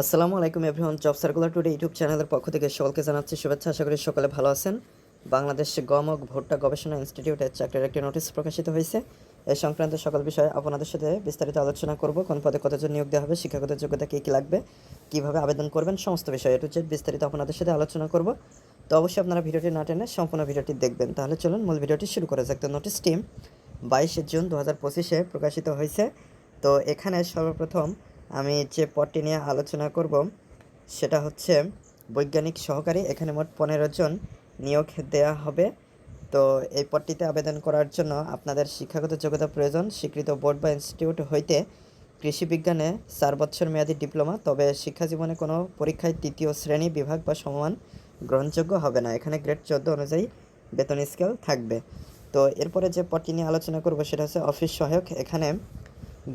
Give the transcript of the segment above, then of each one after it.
আসসালামু আলাইকুম everyone, job circular today YouTube চ্যানেলের পক্ষ থেকে সকলকে জানাচ্ছি শুভেচ্ছা। আশা করি সকলে ভালো আছেন। বাংলাদেশ গমক ভুট্টা গবেষণা ইনস্টিটিউটের চাকরির একটি নোটিশ প্রকাশিত হয়েছে। এই সংক্রান্ত সকল বিষয়ে আপনাদের সাথে বিস্তারিত আলোচনা করব, কোন পদে কতজন নিয়োগ দেওয়া হবে, শিক্ষাগত যোগ্যতা কী কী লাগবে, কীভাবে আবেদন করবেন, সমস্ত বিষয়ে এটু জেড বিস্তারিত আপনাদের সাথে আলোচনা করব। তো অবশ্যই আপনারা ভিডিওটি না টেনে সম্পূর্ণ ভিডিওটি দেখবেন। তাহলে চলুন মূল ভিডিওটি শুরু করা যাক। তো নোটিশটি বাইশে জুন দু হাজার পঁচিশে প্রকাশিত হয়েছে। তো এখানে সর্বপ্রথম আমি যে পদটি নিয়ে আলোচনা করব, সেটা হচ্ছে বৈজ্ঞানিক সহকারী, এখানে মোট পনেরো জন নিয়োগ দেওয়া হবে। তো এই পদটিতে আবেদন করার জন্য আপনাদের শিক্ষাগত যোগ্যতা প্রয়োজন। স্বীকৃত বোর্ড বা ইনস্টিটিউট হইতে কৃষি বিজ্ঞানে চার বছর মেয়াদী ডিপ্লোমা, তবে শিক্ষা জীবনে কোনো পরীক্ষায় তৃতীয় শ্রেণি বিভাগ বা সমান গ্রহণযোগ্য হবে না। এখানে গ্রেড চোদ্দ অনুযায়ী বেতন স্কেল থাকবে। তো এরপরে যে পদটি নিয়ে আলোচনা করব, সেটা হচ্ছে অফিস সহায়ক। এখানে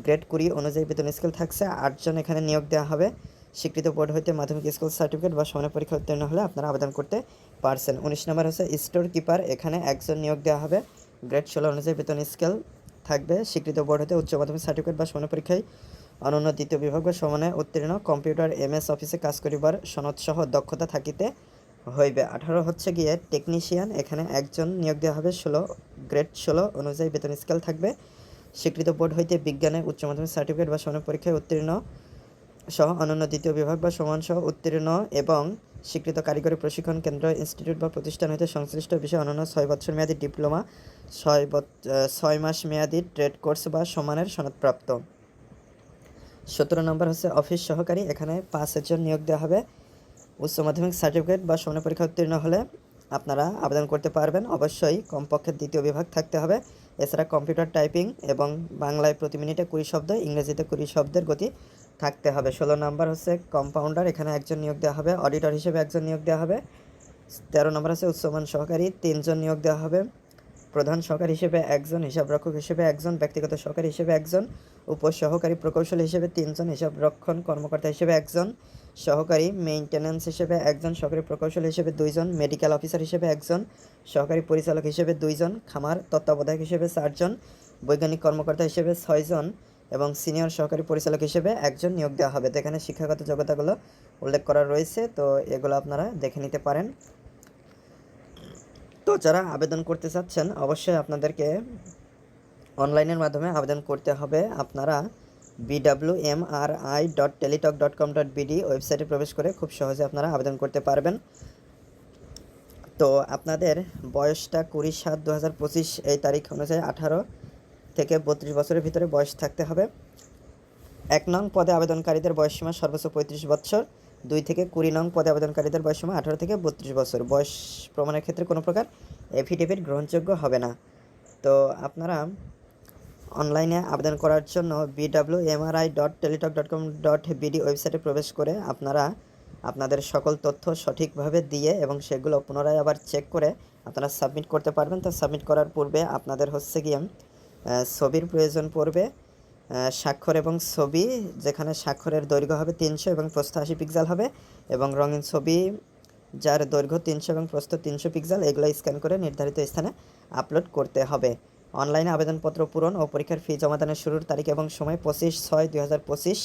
গ্রেড কুড়ি অনুযায়ী বেতন স্কেল থাকছে, আটজন এখানে নিয়োগ দেওয়া হবে। স্বীকৃত বোর্ড হইতে মাধ্যমিক স্কুল সার্টিফিকেট বা সমানের পরীক্ষা উত্তীর্ণ হলে আপনারা আবেদন করতে পারছেন। উনিশ নম্বর হচ্ছে স্টোর কিপার, এখানে একজন নিয়োগ দেওয়া হবে। গ্রেড ষোলো অনুযায়ী বেতন স্কেল থাকবে। স্বীকৃত বোর্ড হতে উচ্চ মাধ্যমিক সার্টিফিকেট বা সমানের পরীক্ষায় অনন্য দ্বিতীয় বিভাগ বা সমানে উত্তীর্ণ। কম্পিউটার এম এস অফিসে কাজ করিবার সনদসহ দক্ষতা থাকিতে হইবে। আঠারো হচ্ছে গিয়ে টেকনিশিয়ান, এখানে একজন নিয়োগ দেওয়া হবে। ষোলো, গ্রেড ষোলো অনুযায়ী বেতন স্কেল থাকবে। স্বীকৃত বোর্ড হইতে বিজ্ঞানে উচ্চ মাধ্যমিক সার্টিফিকেট বা সমান পরীক্ষায় উত্তীর্ণ সহ অনন্য দ্বিতীয় বিভাগ বা সমান সহ উত্তীর্ণ এবং স্বীকৃত কারিগরি প্রশিক্ষণ কেন্দ্র, ইনস্টিটিউট বা প্রতিষ্ঠান হইতে সংশ্লিষ্ট বিষয়ে অনন্য ছয় বছর মেয়াদী ডিপ্লোমা, ছয় ছয় মাস মেয়াদী ট্রেড কোর্স বা সমানের সনদপ্রাপ্ত। সতেরো নম্বর হচ্ছে অফিস সহকারী, এখানে পাঁচ জন নিয়োগ দেওয়া হবে। উচ্চ মাধ্যমিক সার্টিফিকেট বা সমান পরীক্ষা উত্তীর্ণ হলে আপনারা আবেদন করতে পারবেন। অবশ্যই কমপক্ষে দ্বিতীয় বিভাগ থাকতে হবে। এছাড়া কম্পিউটার টাইপিং এবং বাংলায় প্রতি মিনিটে কুড়ি শব্দ, ইংরেজিতে কুড়ি শব্দের গতি থাকতে হবে। ষোলো নম্বর হচ্ছে কম্পাউন্ডার এখানে একজন নিয়োগ দেওয়া হবে। অডিটর হিসেবে একজন নিয়োগ দেওয়া হবে। তেরো নম্বর হচ্ছে উচ্চমান সহকারী, তিনজন নিয়োগ দেওয়া হবে। প্রধান সহকারী হিসেবে একজন, হিসাবরক্ষক হিসেবে একজন, ব্যক্তিগত সহকারী হিসেবে একজন, উপসহকারী প্রকৌশলী হিসেবে তিনজন, হিসাবরক্ষণ কর্মকর্তা হিসেবে একজন সহকারী মেইনটেন্যান্স হিসেবে একজন, সহকারী প্রকৌশলী হিসেবে দুইজন মেডিকেল অফিসার হিসেবে একজন, সহকারী পরিচালক হিসেবে দুইজন, খামার তত্ত্বাবধায়ক হিসেবে চারজন, বৈজ্ঞানিক কর্মকর্তা হিসেবে ছয়জন এবং সিনিয়র সহকারী পরিচালক হিসেবে একজন নিয়োগ দেওয়া হবে। তো এখানে শিক্ষাগত যোগ্যতাগুলো উল্লেখ করা রয়েছে, তো এগুলো আপনারা দেখে নিতে পারেন। তো যারা আবেদন করতে চাচ্ছেন, অবশ্যই আপনাদেরকে অনলাইনের মাধ্যমে আবেদন করতে হবে। আপনারা B W M R I dot Teletalk dot com dot BD ওয়েবসাইটে প্রবেশ করে খুব সহজে আপনারা আবেদন করতে পারবেন। তো আপনাদের বয়সটা কুড়ি সাত দু হাজার পঁচিশ এই তারিখ অনুযায়ী আঠারো থেকে বত্রিশ বছরের ভিতরে বয়স থাকতে হবে। এক নং পদে আবেদনকারীদের বয়সসীমা সর্বোচ্চ পঁয়ত্রিশ বছর দুই থেকে কুড়ি নং পদে আবেদনকারীদের বয়সসীমা আঠারো থেকে বত্রিশ বছর। বয়স প্রমাণের ক্ষেত্রে কোনো প্রকার এফিডেভিট গ্রহণযোগ্য হবে না। তো আপনারা অনলাইনে আবেদন করার জন্য B W MRI dot Teletalk dot com dot BD ওয়েবসাইটে প্রবেশ করে আপনারা আপনাদের সকল তথ্য সঠিকভাবে দিয়ে এবং সেগুলো পুনরায় আবার চেক করে আপনারা সাবমিট করতে পারবেন। তো সাবমিট করার পূর্বে আপনাদের হচ্ছে গিয়ে ছবির প্রয়োজন পড়বে। স্বাক্ষর এবং ছবি, যেখানে স্বাক্ষরের দৈর্ঘ্য হবে তিনশো এবং প্রস্থ আশি পিক্সেল হবে এবং রঙিন ছবি, যার দৈর্ঘ্য তিনশো এবং প্রস্থ তিনশো পিক্সেল এগুলো স্ক্যান করে নির্ধারিত স্থানে আপলোড করতে হবে। অনলাইনে আবেদনপত্র পূরণ ও পরীক্ষার ফি জমাদানের শুরুর তারিখ এবং সময় পঁচিশ ছয় দুই হাজার পঁচিশ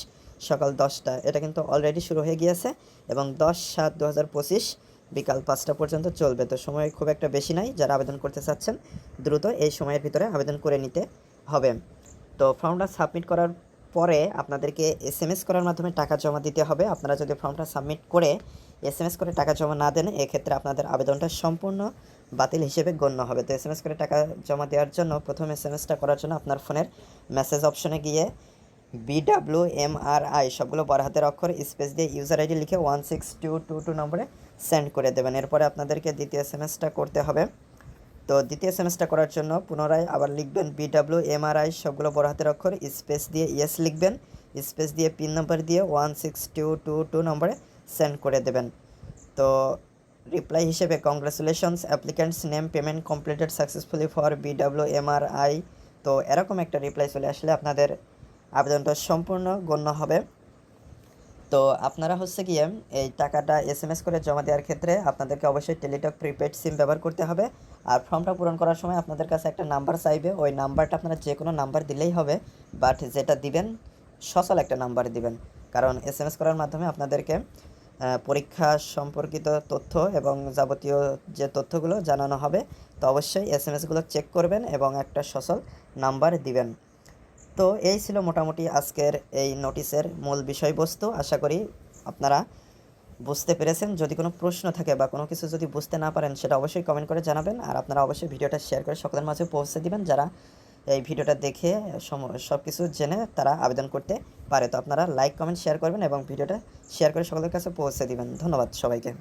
সকাল দশটা। এটা কিন্তু অলরেডি শুরু হয়ে গিয়েছে এবং দশ সাত দু হাজার পঁচিশ বিকাল পাঁচটা পর্যন্ত চলবে। তো সময় খুব একটা বেশি নাই, যারা আবেদন করতে চাচ্ছেন দ্রুত এই সময়ের ভিতরে আবেদন করে নিতে হবে। তো ফর্মটা সাবমিট করার পরে আপনাদেরকে এস এম এস করার মাধ্যমে টাকা জমা দিতে হবে। আপনারা যদি ফর্মটা সাবমিট করে এস এম এস করে টাকা জমা না দেন, এক্ষেত্রে আপনাদের আবেদনটা সম্পূর্ণ বাতিল হিসেবে গণ্য হবে। তো এস এম এস করে টাকা জমা দেওয়ার জন্য প্রথম এস এম এসটা করার জন্য আপনার ফোনের মেসেজ অপশনে গিয়ে বিডাব্লিউ এম আর আই সবগুলো বড় হাতের অক্ষর, স্পেস দিয়ে ইউজার আইডি লিখে one six two two two নম্বরে সেন্ড করে দেবেন। এরপরে আপনাদেরকে দ্বিতীয় এস এম এসটা করতে হবে। তো দ্বিতীয় সেমেস্টার করার জন্য পুনরায় আবার লিখবেন বিডাব্লিউ এমআরআই সবগুলো বড় হাতের অক্ষর স্পেস দিয়ে ইয়েস লিখবেন স্পেস দিয়ে পিন নাম্বার দিয়ে one six two two two নম্বরে সেন্ড করে দেবেন। তো রিপ্লাই হিসেবে congratulations applicants name payment completed successfully for B W MRI তো এরকম একটা রিপ্লাই চলে আসলে আপনাদের আবেদনটা সম্পূর্ণ গণ্য হবে। তো আপনারা হচ্ছে গিয়ে এই টাকাটা এস এম এস করে জমা দেওয়ার ক্ষেত্রে আপনাদেরকে অবশ্যই টেলিটক প্রিপেড সিম ব্যবহার করতে হবে। আর ফর্মটা পূরণ করার সময় আপনাদের কাছে একটা নাম্বার চাইবে। ওই নাম্বারটা আপনারা যে কোনো নাম্বার দিলেই হবে বাট যেটা দিবেন, সচল একটা নাম্বার দিবেন। কারণ এস এম এস করার মাধ্যমে আপনাদেরকে পরীক্ষা সম্পর্কিত তথ্য এবং যাবতীয় যে তথ্যগুলো জানানো হবে, তো অবশ্যই এস এম এসগুলো চেক করবেন এবং একটা সচল নাম্বার দিবেন। তো এই ছিল মোটামুটি আজকের এই নোটিশের মূল বিষয়বস্তু। আশা করি আপনারা বুঝতে পেরেছেন। যদি কোনো প্রশ্ন থাকে বা কোনো কিছু যদি বুঝতে না পারেন, সেটা অবশ্যই কমেন্ট করে জানাবেন। আর আপনারা অবশ্যই ভিডিওটা শেয়ার করে সকলের মাঝে পৌঁছে দিবেন যারা এই ভিডিওটা দেখে সব কিছু জেনে তারা আবেদন করতে পারে। তো আপনারা লাইক কমেন্ট শেয়ার করবেন এবং ভিডিওটা শেয়ার করে সকলের কাছে পৌঁছে দিবেন। ধন্যবাদ সবাইকে।